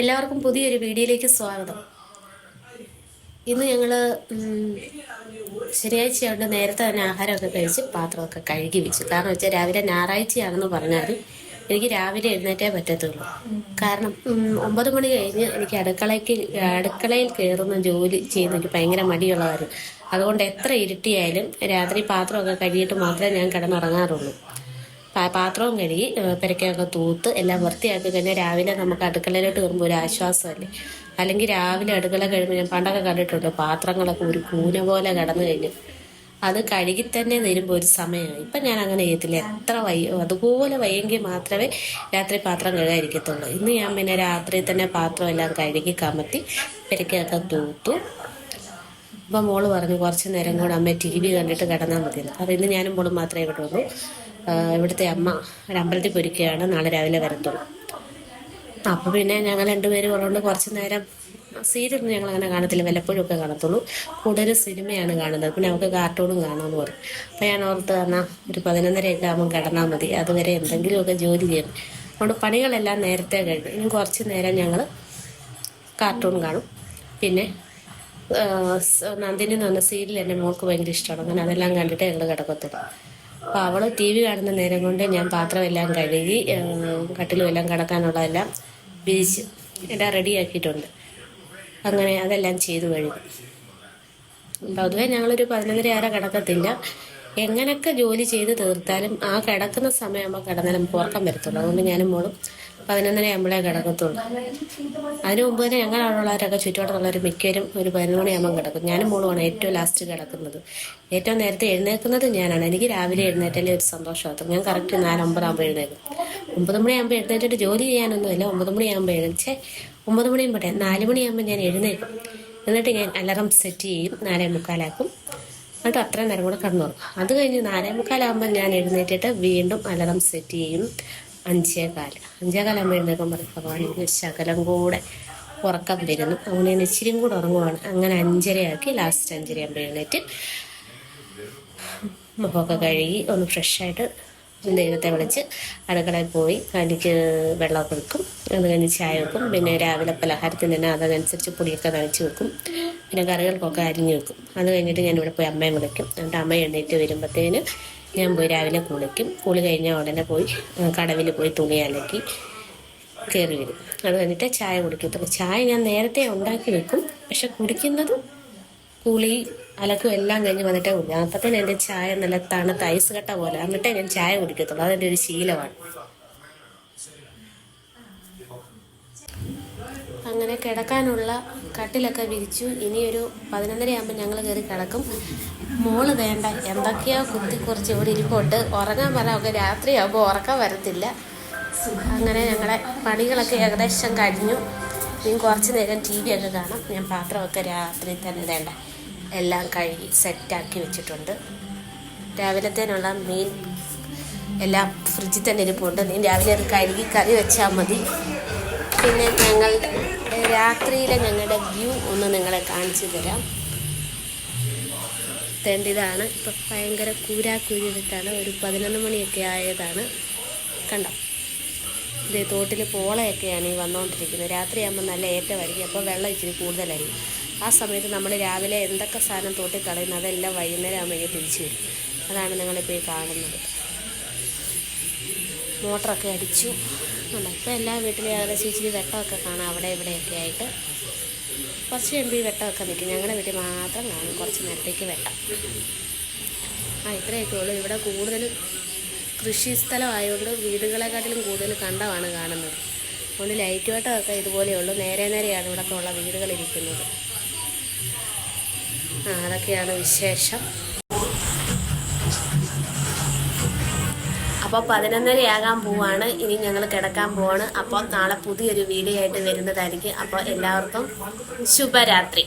എല്ലാവർക്കും പുതിയൊരു വീഡിയോയിലേക്ക് സ്വാഗതം. ഇന്ന് ഞങ്ങൾ ശനിയാഴ്ചയായിട്ട് നേരത്തെ തന്നെ ആഹാരമൊക്കെ കഴിച്ച് പാത്രമൊക്കെ കഴുകി വെച്ചു. കാരണം വെച്ചാൽ രാവിലെ ഞായറാഴ്ചയാണെന്ന് പറഞ്ഞാലും എനിക്ക് രാവിലെ എഴുന്നേറ്റേ പറ്റത്തുള്ളൂ. കാരണം ഒമ്പത് മണി കഴിഞ്ഞ് എനിക്ക് അടുക്കളയ്ക്ക് അടുക്കളയിൽ കയറുന്ന ജോലി ചെയ്യുന്ന എനിക്ക് ഭയങ്കര മടിയുള്ളതായിരുന്നു. അതുകൊണ്ട് എത്ര ഇരുട്ടിയായാലും രാത്രി പാത്രമൊക്കെ കഴുകിയിട്ട് മാത്രമേ ഞാൻ കിടന്നുറങ്ങാറുള്ളൂ. പാത്രവും കഴുകി പെരക്കൊക്കെ തൂത്ത് എല്ലാം വൃത്തിയാക്കി കഴിഞ്ഞാൽ രാവിലെ നമുക്ക് അടുക്കളയിലോട്ട് കയറുമ്പോൾ ഒരു ആശ്വാസമല്ലേ? അല്ലെങ്കിൽ രാവിലെ അടുക്കള കഴിയുമ്പോൾ ഞാൻ പണ്ടൊക്കെ കണ്ടിട്ടുണ്ട് പാത്രങ്ങളൊക്കെ ഒരു കൂന പോലെ കടന്നു കഴിഞ്ഞു. അത് കഴുകി തന്നെ തരുമ്പോൾ ഒരു സമയമാണ് ഇപ്പം ഞാൻ അങ്ങനെ ചെയ്യത്തില്ല. എത്ര വയ്യ അതുപോലെ വയ്യെങ്കിൽ മാത്രമേ രാത്രി പാത്രം കഴുകാതിരിക്കത്തുള്ളൂ. ഇന്ന് ഞാൻ പിന്നെ രാത്രി തന്നെ പാത്രം എല്ലാം കഴുകി കമത്തി പെരക്കൊക്കെ തൂത്തു. അപ്പം മോൾ പറഞ്ഞു കുറച്ച് നേരം കൂടെ അമ്മ ടി വി കണ്ടിട്ട് കിടന്നാൽ മതി അപ്പോൾ ഇന്ന് ഞാനും മോളും മാത്രമേ ഇവിടെ ഉള്ളൂ. ഇവിടുത്തെ അമ്മ ഒരു അമ്പലത്തിൽ പൊരിക്കുകയാണ് നാളെ രാവിലെ വരത്തുള്ളൂ. അപ്പോൾ പിന്നെ ഞങ്ങൾ രണ്ടുപേരും ഉള്ളതുകൊണ്ട് കുറച്ച് നേരം സീരിയലൊന്നും ഞങ്ങൾ അങ്ങനെ കാണത്തില്ല. വല്ലപ്പോഴും ഒക്കെ കാണത്തുള്ളൂ. കൂടുതലും സിനിമയാണ് കാണുന്നത്. പിന്നെ നമുക്ക് കാർട്ടൂണും കാണാമെന്ന് പറയും. അപ്പോൾ ഞാൻ ഓർത്ത് തന്നാൽ ഒരു പതിനൊന്നരയൊക്കെ ആകുമ്പോൾ കിടന്നാൽ മതി. അതുവരെ എന്തെങ്കിലുമൊക്കെ ജോലി ചെയ്യണം. അതുകൊണ്ട് പണികളെല്ലാം നേരത്തെ കഴിഞ്ഞു. ഇനി കുറച്ച് നേരം ഞങ്ങൾ കാർട്ടൂൺ കാണും. പിന്നെ നന്ദിനി എന്ന് പറഞ്ഞ സീരിയൽ എന്റെ മോൾക്ക് ഭയങ്കര ഇഷ്ടമാണ്. അങ്ങനെ അതെല്ലാം കണ്ടിട്ട് ഞങ്ങൾ കിടക്കത്തുള്ളൂ. അപ്പോൾ അവൾ ടി വി കാണുന്ന നേരം കൊണ്ട് ഞാൻ പാത്രമെല്ലാം കഴുകി കട്ടിലുമെല്ലാം കിടക്കാനുള്ളതെല്ലാം വിരിച്ച് എല്ലാം റെഡിയാക്കിയിട്ടുണ്ട്. അങ്ങനെ അതെല്ലാം ചെയ്തു കഴിഞ്ഞു. പൊതുവെ ഞങ്ങളൊരു പതിനൊന്നര ആരെ കിടക്കത്തില്ല. എങ്ങനെയൊക്കെ ജോലി ചെയ്ത് തീർത്താലും ആ കിടക്കുന്ന സമയമാകുമ്പോൾ കിടന്നാലും ഉറക്കം വരത്തുള്ളൂ. അതുകൊണ്ട് ഞാനും മോളും പതിനൊന്നര ആകുമ്പോഴേ കിടക്കത്തുള്ളൂ. അതിന് മുമ്പ് തന്നെ ഞങ്ങൾ അവിടെയുള്ളവരൊക്കെ ചുറ്റുവട്ടത്തുള്ളവർ മിക്കവരും ഒരു പതിനൊന്ന് മണിയാകുമ്പോൾ കിടക്കും. ഞാനും മോളുമാണ് ഏറ്റവും ലാസ്റ്റ് കിടക്കുന്നത്. ഏറ്റവും നേരത്തെ എഴുന്നേൽക്കുന്നത് ഞാനാണ്. എനിക്ക് രാവിലെ എഴുന്നേറ്റാലേ ഒരു സന്തോഷമാകും ഞാൻ കറക്റ്റ് നാലൊമ്പതാകുമ്പോൾ എഴുന്നേക്കും ഒമ്പത് മണിയാകുമ്പോൾ എഴുന്നേറ്റിട്ട് ജോലി ചെയ്യാനൊന്നുമില്ല. ഒമ്പത് മണിയാകുമ്പോൾ എഴുന്നേച്ചേ ഒമ്പത് മണിയും നാല് മണിയാകുമ്പോൾ ഞാൻ എഴുന്നേൽക്കും. എന്നിട്ട് ഞാൻ അലാറം സെറ്റ് ചെയ്യും. നാലേ മുക്കാലാക്കും. എന്നിട്ട് അത്രയും നേരം കൂടെ കിടന്നുറങ്ങും. അത് കഴിഞ്ഞ് നാലേ മുക്കാലാകുമ്പോൾ ഞാൻ എഴുന്നേറ്റിട്ട് വീണ്ടും അലാറം സെറ്റ് ചെയ്യും. അഞ്ചേ കാൽ അഞ്ചേ കാലാകുമ്പോൾ എഴുന്നേൽക്കാൻ പറയും ഭഗവാൻ ഒരു ശകലം കൂടെ ഉറക്കം വരുന്നു അങ്ങനെ ഇച്ചിരിയും കൂടെ ഉറങ്ങുവാണ്. അങ്ങനെ അഞ്ചരയാക്കി ലാസ്റ്റ് അഞ്ചരയാകുമ്പോൾ എഴുന്നേറ്റ് മുഖമൊക്കെ കഴുകി ഒന്ന് ഫ്രഷായിട്ട് ദൈവത്തെ വിളിച്ച് അടുക്കളയിൽ പോയി എനിക്ക് വെള്ളമൊക്കെ വെക്കും അത് കഴിഞ്ഞ് ചായ വെക്കും. പിന്നെ രാവിലെ പലഹാരത്തിന് തന്നെ അതനുസരിച്ച് പൊടിയൊക്കെ നനച്ച് വെക്കും. പിന്നെ കറികൾക്കൊക്കെ അരിഞ്ഞ് വെക്കും. അത് കഴിഞ്ഞിട്ട് ഞാൻ ഇവിടെ പോയി അമ്മയെ വിളിക്കും. എന്നിട്ട് അമ്മ എണ്ണീറ്റ് വരുമ്പോഴത്തേന് ഞാൻ പോയി രാവിലെ കുളിക്കും. കുളി കഴിഞ്ഞാൽ ഉടനെ പോയി കടവിൽ പോയി തുണി അലക്കി കയറി വരും. അത് കഴിഞ്ഞിട്ട് ചായ കുടിക്കത്തുള്ളൂ ചായ ഞാൻ നേരത്തെ ഉണ്ടാക്കി വെക്കും. പക്ഷെ കുടിക്കുന്നത് കുളി അലക്കും എല്ലാം കഴിഞ്ഞ് വന്നിട്ടേ കുടിക്കും അപ്പത്തേന് എന്റെ ചായ നല്ല തണുത്ത ഐസ് കട്ട പോലെ. എന്നിട്ടേ ഞാൻ ചായ കുടിക്കത്തുള്ളൂ. അതെന്റെ ഒരു ശീലമാണ്. അങ്ങനെ കിടക്കാനുള്ള കട്ടിലൊക്കെ വിരിച്ചു. ഇനിയൊരു പതിനൊന്നര ആകുമ്പോൾ ഞങ്ങൾ കയറി കിടക്കും. മോൾ വേണ്ട എന്തൊക്കെയാ കുറച്ച് ഇവിടെ ഇരിപ്പോട്ട് ഉറങ്ങാൻ പറയാമൊക്കെ രാത്രിയാകുമ്പോൾ ഉറക്കം വരത്തില്ല. അങ്ങനെ ഞങ്ങളെ പണികളൊക്കെ ഏകദേശം കഴിഞ്ഞു. ഇനി കുറച്ച് നേരം ടി വി ഒക്കെ കാണാം. ഞാൻ പാത്രമൊക്കെ രാത്രി തന്നെ വേണ്ട. എല്ലാം കഴുകി സെറ്റാക്കി വെച്ചിട്ടുണ്ട്. രാവിലത്തേനുള്ള മീൻ എല്ലാം ഫ്രിഡ്ജിൽ തന്നെ ഇരിപ്പുണ്ട്. നീ രാവിലെ അത് കഴുകി കറി വെച്ചാൽ മതി. പിന്നെ ഞങ്ങൾ രാത്രിയിലെ ഞങ്ങളുടെ വ്യൂ ഒന്ന് നിങ്ങളെ കാണിച്ചു തരാം. തേണ്ടിതാണ് ഇപ്പം ഭയങ്കര കൂരാക്കുരിട്ടാണ് ഒരു പതിനൊന്ന് മണിയൊക്കെ ആയതാണ്. കണ്ടോ? ഇത് തോട്ടിൽ പോളയൊക്കെയാണ് ഈ വന്നുകൊണ്ടിരിക്കുന്നത് രാത്രിയാകുമ്പോൾ നല്ല ഏറ്റമായിരിക്കും അപ്പോൾ വെള്ളം ഇച്ചിരി കൂടുതലായിരിക്കും. ആ സമയത്ത് നമ്മൾ രാവിലെ എന്തൊക്കെ സാധനം തോട്ടിൽ കളയുന്നു അതെല്ലാം വൈകുന്നേരം ആകുമ്പോഴേക്കും തിരിച്ചു വരും. അതാണ് നിങ്ങളിപ്പോൾ ഈ കാണുന്നത്. മോട്ടറൊക്കെ അടിച്ചു. ഉണ്ട് ഇപ്പോൾ എല്ലാ വീട്ടിലും ഏകദേശം ഇച്ചിരി വെട്ടമൊക്കെ കാണാം. അവിടെ ഇവിടെയൊക്കെ ആയിട്ട്. കുറച്ച് കഴിയുമ്പോൾ ഈ വെട്ടമൊക്കെ നിൽക്കും. ഞങ്ങളുടെ വീട്ടിൽ മാത്രം കാണും. കുറച്ച് നേരത്തേക്ക് വെട്ടം. ആ ഇത്രയൊക്കെ ഉള്ളൂ. ഇവിടെ കൂടുതൽ കൃഷി സ്ഥലമായതുകൊണ്ട് വീടുകളെക്കാട്ടിലും കൂടുതൽ കണ്ടമാണ് കാണുന്നത്. അതുകൊണ്ട് ലൈറ്റ് വെട്ടമൊക്കെ ഇതുപോലെയുള്ളൂ നേരെ നേരെയാണ് ഇവിടെ ഉള്ള വീടുകളിരിക്കുന്നത്. ആ അതൊക്കെയാണ് വിശേഷം. അപ്പോൾ പതിനൊന്നരയാകാൻ പോവാണ്. ഇനി ഞങ്ങൾ കിടക്കാൻ പോവാണ്. അപ്പോൾ നാളെ പുതിയൊരു വീഡിയോ ആയിട്ട് വരുന്നതായിരിക്കും. അപ്പോൾ എല്ലാവർക്കും ശുഭരാത്രി.